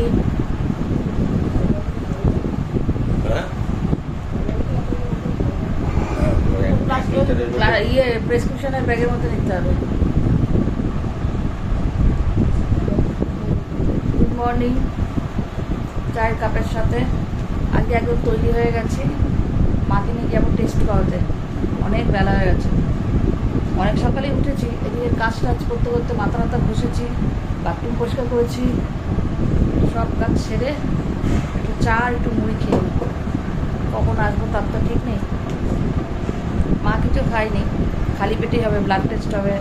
দেখি হ্যাঁ? ইয়ে প্রেসক্রিপশনের ব্যাগের মধ্যে নিতে হবে। গুড মর্নিং চায়ের কাপের সাথে। আগে একদম তৈরি হয়ে গেছি। মাকে নিয়ে যাব টেস্ট করাতে। অনেক বেলা হয়ে গেছে। অনেক সকালেই উঠেছি। এদিকে কাজ টাজ করতে করতে মাথা মাথা ঘষেছি। বাথরুম পরিষ্কার করেছি। সব কাজ সেরে একটু চা একটু মুড়ি খেয়ে কখন আসব তার তো ঠিক নেই। মা কিছু খায়নি। খালি পেটেই হবে ব্লাড টেস্ট হবে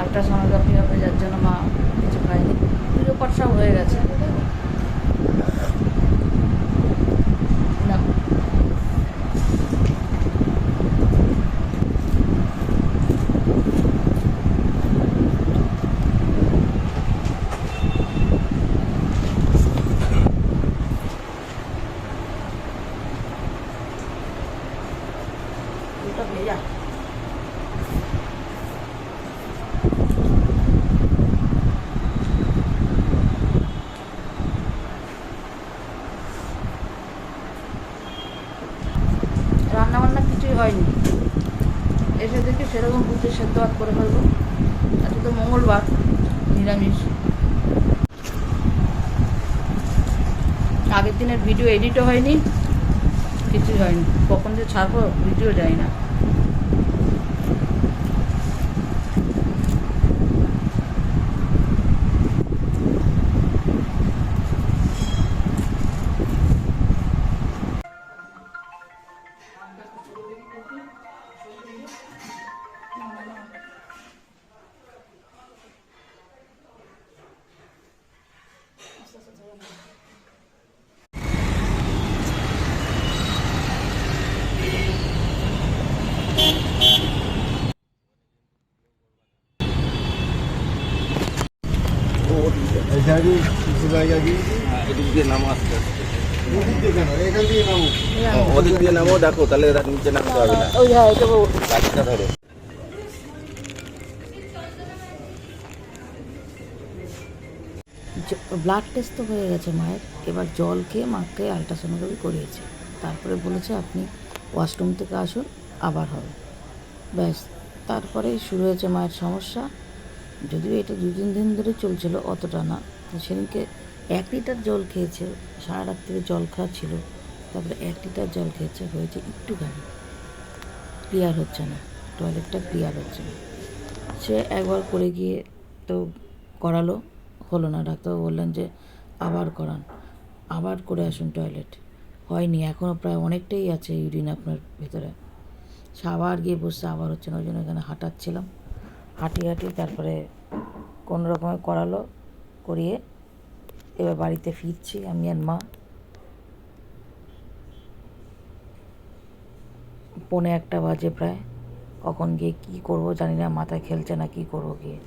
আলট্রাসোনোগ্রাফি হবে, যার জন্য মা কিছু খায়নি। পুজো সব হয়ে গেছে না দুটো ভেজা রান্না বান্না কিছুই হয়নি এসে দেখি সেরকম বুঝে সেদ্ধ ভাত করে ফেলব। আজকে তো মঙ্গলবার, নিরামিষ। আগের দিনের ভিডিও এডিটও হয়নি, কিছুই হয়নি। কখন যে ছাড়বো ভিডিও যায় না। জায়গা গিয়ে এদিক দিয়ে নামো আস্তে আস্তে। ওদিক দিয়ে কেন এখান দিয়ে নামো ও, ওদিক দিয়ে নামো দেখো তাহলে নিচে নামতে হবে না। ওই হ্যাঁ। গাছটা ধরো। ব্লাড টেস্ট তো হয়ে গেছে মায়ের। এবার জল খেয়ে মাকে আলট্রাসোনোগ্রাফি করিয়েছে। তারপরে বলেছে আপনি ওয়াশরুম থেকে আসুন আবার হবে। ব্যাস তারপরেই শুরু হয়েছে মায়ের সমস্যা। যদিও এটা দু তিন দিন ধরে চলছিল অতটা না। সেদিনকে এক লিটার জল খেয়েছে, সারা রাত থেকে জল খাওয়া ছিল। তারপরে এক লিটার জল খেয়েছে, হয়েছে একটুখানি। ক্লিয়ার হচ্ছে না, টয়লেটটা ক্লিয়ার হচ্ছে না। সে একবার করে গিয়ে তো করালো, হলো না, ডাক্তারবাবু বললেন যে আবার করান, আবার করে আসুন টয়লেট। হয়নি এখনও প্রায় অনেকটাই আছে ইউরিন আপনার ভেতরে। সে আবার গিয়ে বসছে, আবার হচ্ছে না, ওই জন্য এখানে হাঁটাচ্ছিলাম। হাঁটি হাঁটি তারপরে কোনো রকমে করালো করিয়ে এবার বাড়িতে ফিরছি, আমি আর মা। পৌনে একটা বাজে প্রায়। কখন গিয়ে কি করব জানি না, মাথায় খেলছে না কি করব গিয়ে।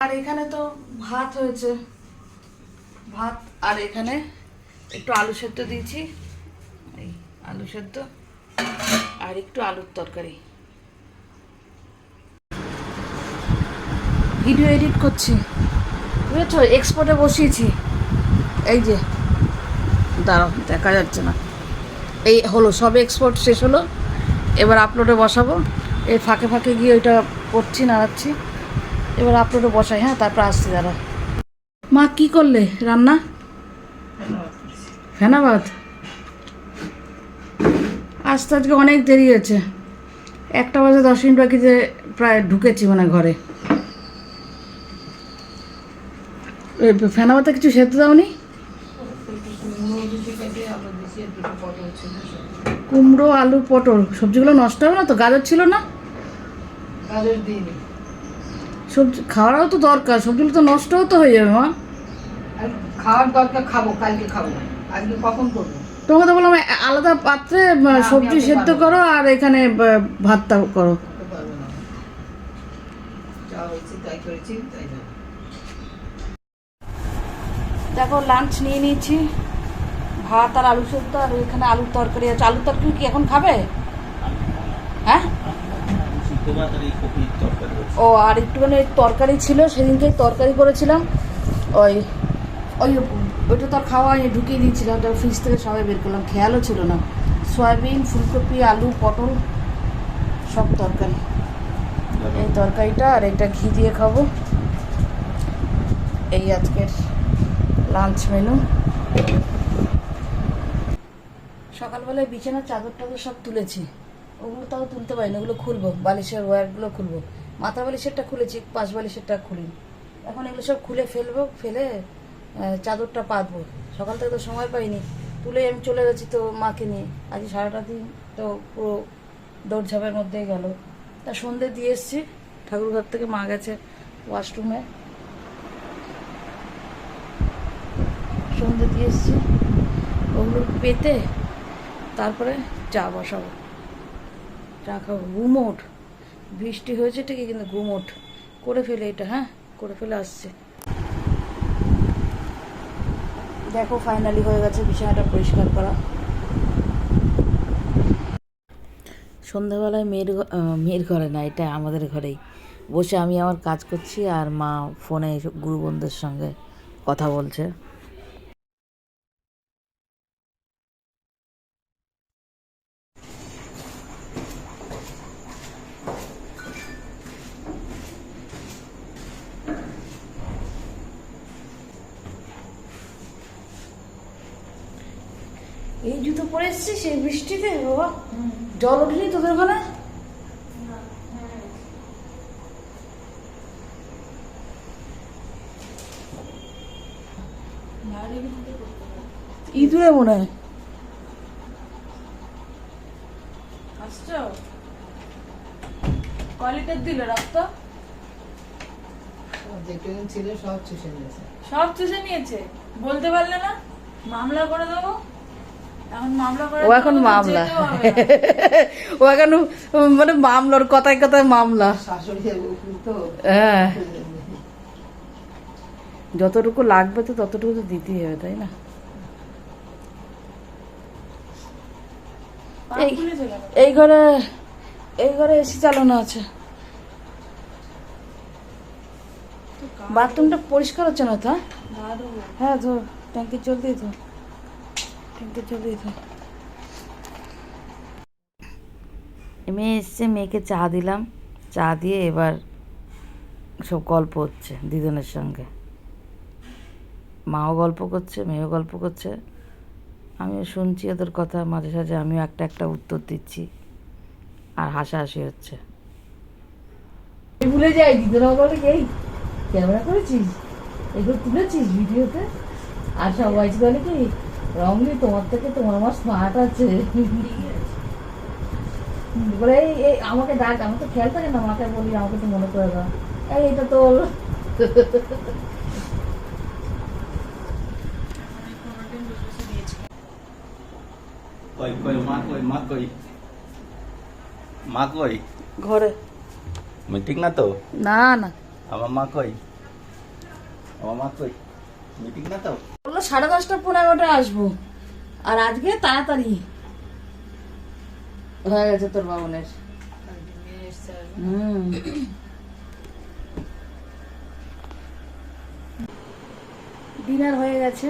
আর এখানে তো ভাত হয়েছে। ভাত আর এখানে একটু আলু সেদ্ধ দিয়েছি। এই আলু সেদ্ধ আর একটু আলুর তরকারি। ভিডিও এডিট করছি। বুঝেছ? এক্সপোর্টে বসিয়েছি। এই যে, দাঁড়াও, দেখা যাচ্ছে না। এই হলো, সবে এক্সপোর্ট শেষ হলো। এবার আপলোডে বসাবো। এই ফাঁকে ফাঁকে গিয়ে ওইটা করছি, নাড়াচ্ছি। এবার আপলোডে বসাই হ্যাঁ তারপর আসছি দাঁড়া মা, কি করলে? রান্না? ফেনাবাদ। আসতে আজকে অনেক দেরি হয়েছে। একটা বাজে দশ মিনিট বাকিতে প্রায় ঢুকেছি মানে ঘরে। ফেনাবাতে কিছু সেদ্ধ দাওনি? কুমড়ো, আলু, পটল। সবজিগুলো নষ্ট হবে না তো? গাজর ছিল না? গাজর সবজি খাওয়ারও তো দরকার সবজিগুলো তো নষ্টও তো হয়ে যাবে মা। আর খাওয়ার দরকার খাব কালকে খাব আজকে কখন করব? তোমাকে তো বললাম আলাদা পাত্রে সবজি সেদ্ধ করো আর এখানে ভাতটা করো। দেখো লাঞ্চ নিয়ে নিয়েছি। ভাত আর আলু সেদ্ধ আর এখানে আলুর তরকারি আছে। আলুর তরকারি কি এখন খাবে? হ্যাঁ? ও, আর একটুখানি তরকারি ছিল, সেদিনকে তরকারি করেছিলাম। ওই ওই ওইটা তো খাওয়া হয়নি, ঢুকিয়ে দিয়েছিলাম, ওটা ফ্রিজ থেকে সবাই বের করলাম, খেয়ালও ছিল না। সয়াবিন, ফুলকপি, আলু, পটল, সব তরকারি। এই তরকারিটা আর এটা ঘি দিয়ে খাব। এই আজকের লাঞ্চ মেনু সকালবেলায় বিছানার চাদর টাদর সব তুলেছি। ওগুলো তাও তুলতে পারিনি, ওগুলো খুলবো, বালিশের ওয়্যারগুলো খুলবো। মাথা বালিশেরটা খুলেছি, পাশ বালিশেরটা খুলিনি। এখন এগুলো সব খুলে ফেলব, ফেলে চাদরটা পাতবো। সকাল থেকে তো সময় পাইনি। তুলে আমি চলে গেছি তো মাকে নিয়ে। আজ সারাটা দিন তো পুরো দৌড়ঝাঁপের মধ্যেই গেল। তা সন্ধে দিয়ে এসছি। ঠাকুরঘর থেকে মা গেছে ওয়াশরুমে। সন্ধে দিয়ে এসছি। ওগুলো পেতে তারপরে চা বসাবো। চা খাব। বৃষ্টি হয়েছে, ঠিকই, কিন্তু গুমোট করে ফেলে এটা হ্যাঁ? করে ফেলে আসছে। দেখো ফাইনালি হয়ে গেছে বিছানাটা পরিষ্কার করা। সন্ধ্যাবেলায় মেয়ের মেয়ের ঘরে না, এটা আমাদের ঘরেই। বসে আমি আমার কাজ করছি আর মা ফোনে এসব গুরু বন্ধুর সঙ্গে কথা বলছে। এই জুতো পরে এসছিস সেই বৃষ্টিতে বাবা। জল ওঠেনি তোদের ওখানে? ইঁদুরে মনে হয়। আসছো? কয় দিলে রক্ত যেটুকু ছিল সব চুষে নিয়েছে। সব চুষে নিয়েছে? বলতে পারলে না? মামলা করে দেবো? এখন মামলা করে ও এখন মামলা। ও এখন মানে মামলার কথায় কথায় মামলা। হ্যাঁ। যতটুকু লাগবে তো ততটুকু তো দিতেই হবে তাই না? এই- ঘরে এই ঘরে এসি চালানো আছে। বাথরুমটা পরিষ্কার হচ্ছে না তো? হ্যাঁ? তো তো ট্যাঙ্কি চলতেই তো মেয়ে এসছে মেয়েকে চা দিলাম। চা দিয়ে এবার সব গল্প হচ্ছে দিদনের সঙ্গে। মাও গল্প করছে মেয়েও গল্প করছে। আমিও শুনছি ওদের কথা মাঝে সাঝে আমিও একটা একটা উত্তর দিচ্ছি। আর হাসাহাসি হচ্ছে। ভুলে যাই দিদুন বলে এই ক্যামেরা করেছিস? এগুলো তুলেছিস ভিডিওতে? আর সবাই বলে কি? রমলি তোমার থেকে তোমার মা স্মার্ট আছে। বলে এই এই আমাকে ডাক আমার তো খেয়াল থাকে না মাকে বলি আমাকে একটু মনে করে দাও। এই এটা তো কই কই মা কই মা কই? মা কই? ঘরে। মিটিং না তো? না না। আমার মা কই? আমার মা কই? মিটিং না তো? বলল, সাড়ে দশটা পনেরো এগারোটায় আসব। আর আজকে তাড়াতাড়ি। হয়ে গেছে তোর বাবনের হুম। ডিনার হয়ে গেছে।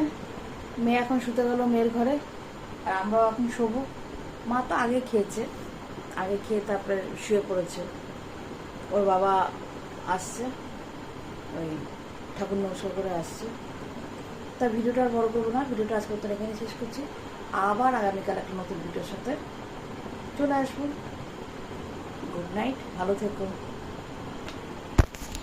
মেয়ে এখন শুতে গেল মেয়ের ঘরে। আর আমরাও এখন শোবো। মা তো আগে খেয়েছে। আগে খেয়ে তারপরে শুয়ে পড়েছে। ওর বাবা আসছে। ওই ঠাকুর নমস্কার করে আসছে। তা ভিডিওটা আর বড় করব না, ভিডিওটা আজকে তোর এখানে শেষ করছি। আবার আগামীকাল একটা নতুন ভিডিওর সাথে চলে আসব। গুড নাইট, ভালো থেকো।